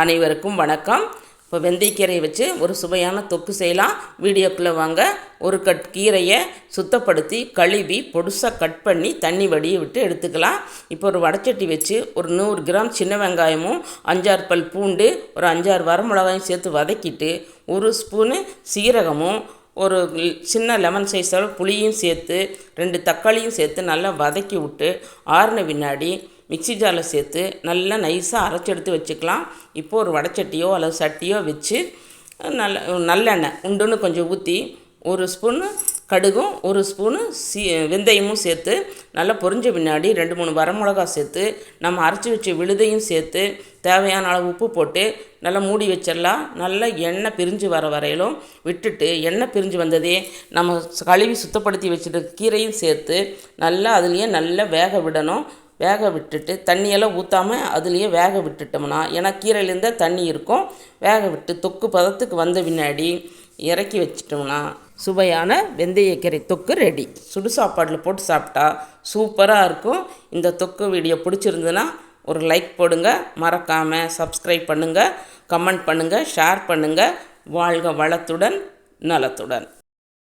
அனைவருக்கும் வணக்கம். இப்போ வெந்தயக்கீரையை வச்சு ஒரு சுவையான தொக்கு செய்யலாம். வீடியோக்குள்ளே வாங்க. ஒரு கட் கீரையை சுத்தப்படுத்தி கழுவி பொடுசாக கட் பண்ணி தண்ணி வடிய விட்டு எடுத்துக்கலாம். இப்போ ஒரு வடச்சட்டி வச்சு ஒரு நூறு கிராம் சின்ன வெங்காயமும் அஞ்சாறு பல் பூண்டு ஒரு அஞ்சாறு வரமிளகாயும் சேர்த்து வதக்கிட்டு ஒரு ஸ்பூனு சீரகமும் ஒரு சின்ன லெமன் சைஸ் அளவு புளியும் சேர்த்து ரெண்டு தக்காளியும் சேர்த்து நல்லா வதக்கி விட்டு ஆறின பின்னாடி மிக்ஸி ஜாரில் சேர்த்து நல்லா நைஸாக அரைச்சி எடுத்து வச்சுக்கலாம். இப்போது ஒரு வடச்சட்டியோ அல்லது சட்டியோ வச்சு நல்ல நல்லெண்ணெய் உண்டுன்னு கொஞ்சம் ஊற்றி ஒரு ஸ்பூனு கடுகும் ஒரு ஸ்பூனு சீ வெந்தயமும் சேர்த்து நல்லா பொரிஞ்ச பின்னாடி ரெண்டு மூணு வரமிளகா சேர்த்து நம்ம அரைச்சி வச்ச விழுதையும் சேர்த்து தேவையான அளவு உப்பு போட்டு நல்லா மூடி வச்சிடலாம். நல்லா எண்ணெய் பிரிஞ்சு வர வரையிலும் விட்டுட்டு எண்ணெய் பிரிஞ்சு வந்ததே நம்ம கழுவி சுத்தப்படுத்தி வச்சுட்டு கீரையும் சேர்த்து நல்லா அதுலேயே நல்லா வேக விடணும். வேக விட்டுட்டு தண்ணியெல்லாம் ஊற்றாமல் அதுலேயே வேக விட்டுட்டோம்னா ஏன்னா கீரையிலேருந்தே தண்ணி இருக்கும். வேக விட்டு தொக்கு பதத்துக்கு வந்த பின்னாடி இறக்கி வச்சிட்டோம்னா சுவையான வெந்தயக்கீரை தொக்கு ரெடி சுடு சாப்பாட்டில் போட்டு சாப்பிட்டா சூப்பராக இருக்கும். இந்த தொக்கு வீடியோ பிடிச்சிருந்துன்னா ஒரு லைக் போடுங்க. மறக்காமல் சப்ஸ்கிரைப் பண்ணுங்கள் கமெண்ட் பண்ணுங்கள் ஷேர் பண்ணுங்கள் வாழ்க வளத்துடன் நலத்துடன்.